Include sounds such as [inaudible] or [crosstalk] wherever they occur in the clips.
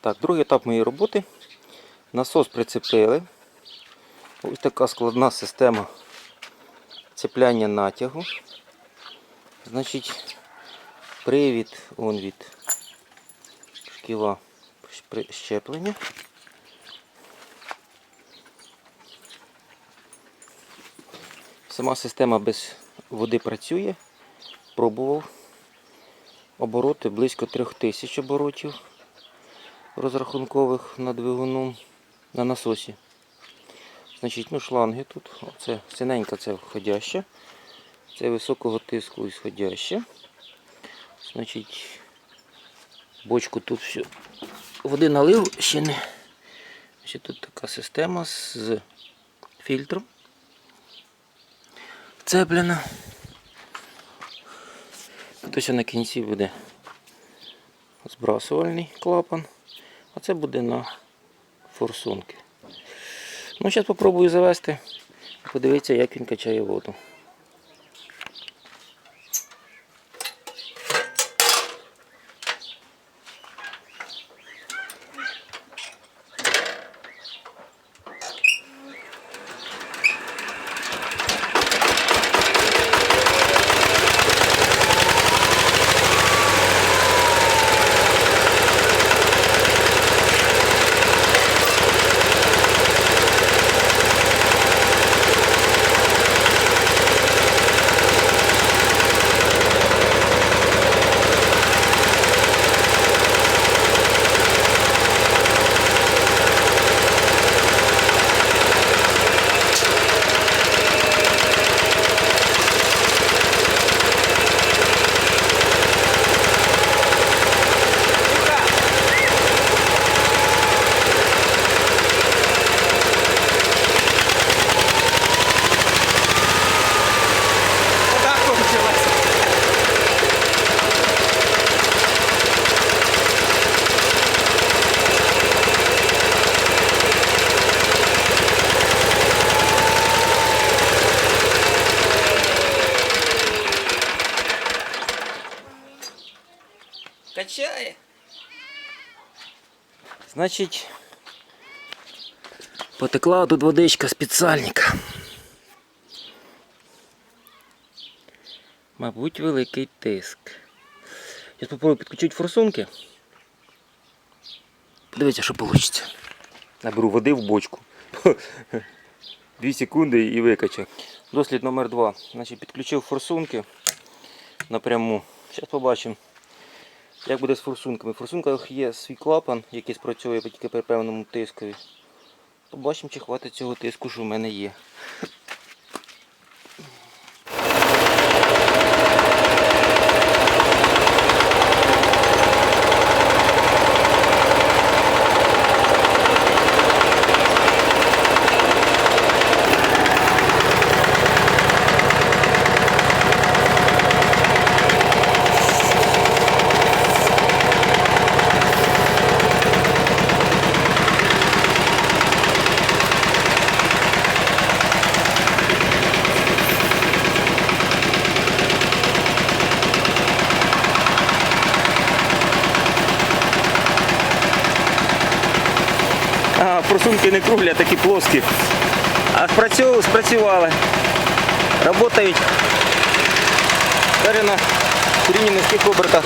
Так, другий етап моєї роботи. Насос прицепили. Ось така складна система цепляння натягу. Значить, привід он від шківа щеплення. Сама система без води працює. Пробував. Обороти близько 3000 оборотів розрахункових на двигуну на насосі. Значить, ну шланги тут. Оце синенька це входяща. Це високого тиску ісходяща. Значить, бочку тут все. Води налив, ще не. Ще тут така система з фільтром. Цеплена. Тут на кінці буде збрасувальний клапан. А це буде на форсунки. Ну, зараз спробую завести. Подивитися, як він качає воду. Так получилось. Качає. Значить, потекла тут водичка з підсальника. Мабуть, великий тиск. Я спробую підключити форсунки. Подивіться, що вийде. Наберу води в бочку. [laughs] Дві секунди і викачу. Дослід номер два. Значить, підключив форсунки напряму. Зараз побачимо, як буде з форсунками. В форсунках є свій клапан, який спрацьовує тільки при певному тискові. Побачимо, чи хватить цього тиску, що в мене є. А, форсунки не круглі, а такі плоскі. А спрацьовували, спрацювали. Работають. Даже на низьких обертах.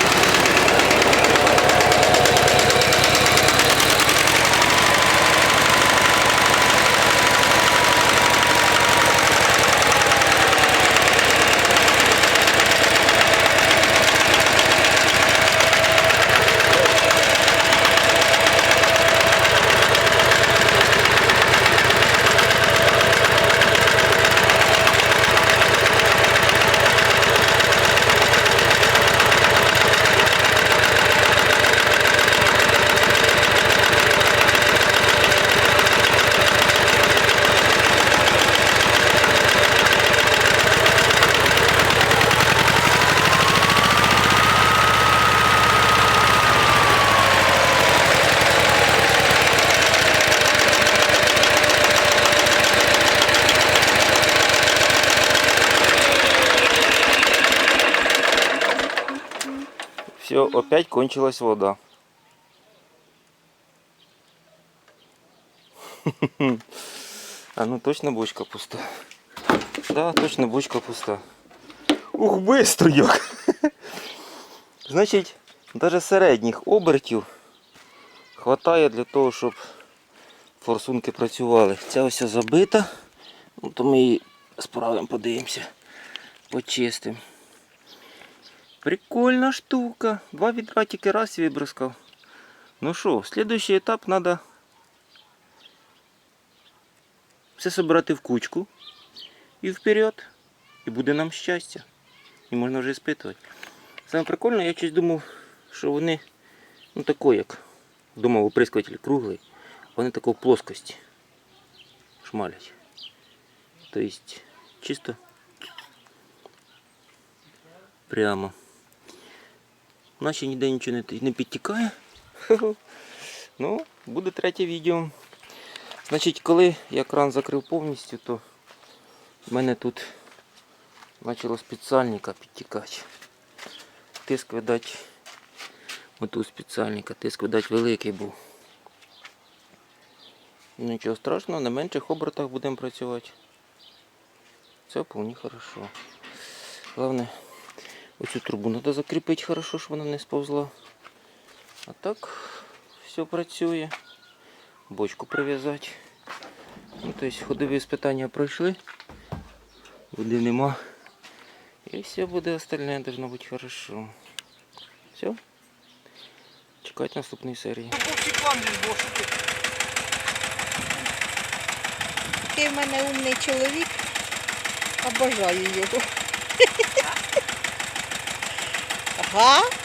Все, опять кончилась вода. [laughs] А ну точно бочка пуста. Да, точно бочка пуста. Ух, быстро як. [laughs] Значить, навіть середніх обертів хватає для того, щоб форсунки працювали. Ця ось забита. Ну, то ми її справимо, подивимося. Почистимо. Прикольна штука. Два відра тільки раз вибризкав. Ну що, слідуючий етап треба все собрати в кучку і вперед. І буде нам щастя. І можна вже спитувати. Саме прикольне, я щось думав, що вони ну тако як. Думав, оприскуватель круглий, вони тако в плоскості шмалять. Тобто чисто прямо. Наче ніде нічого не, підтікає. [laughs] Ну, буде третє відео. Значить, коли я кран закрив повністю, то в мене тут почало спеціальника підтікати. Тиск, видать, отут спеціальника, тиск, видать, великий був. Нічого страшного, на менших обертах будемо працювати. Це вполне хорошо. Головне, оцю трубу треба закріпити хорошо, щоб вона не сповзла. А так все працює. Бочку прив'язати. Ну, тобто ходові спитання пройшли. Води нема. І все буде остальне должно бути хорошо. Все. Чекати наступної серії. Ти в мене умний чоловік. Обожаю його. [laughs] Huh?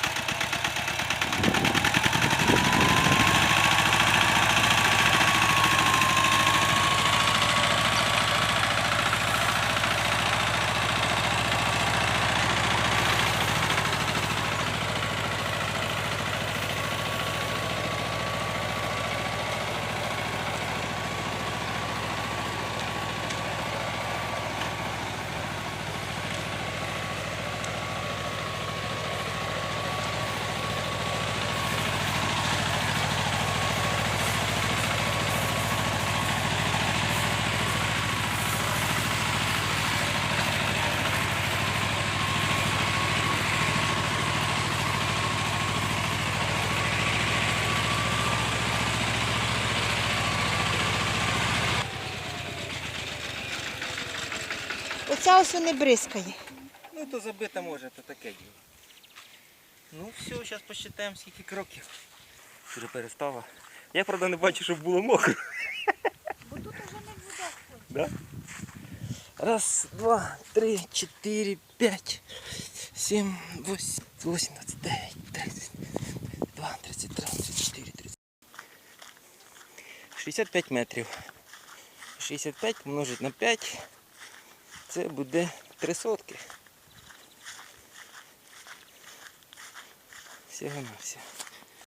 Ось не бризкає. Ну то забита може, то таке діло. Ну все, зараз посчитаємо скільки кроків. Вже перестала. Я правда не бачу, щоб було мокро. Бо тут вже не буде. Да? Раз, два, три, четыре, пять, семь, восемь, восемнадцать, девять, тридцать, два, тридцать три, тридцать четыре, тридцать. 65 метрів. 65 помножить на 5. Це буде три сотки. Всього на все.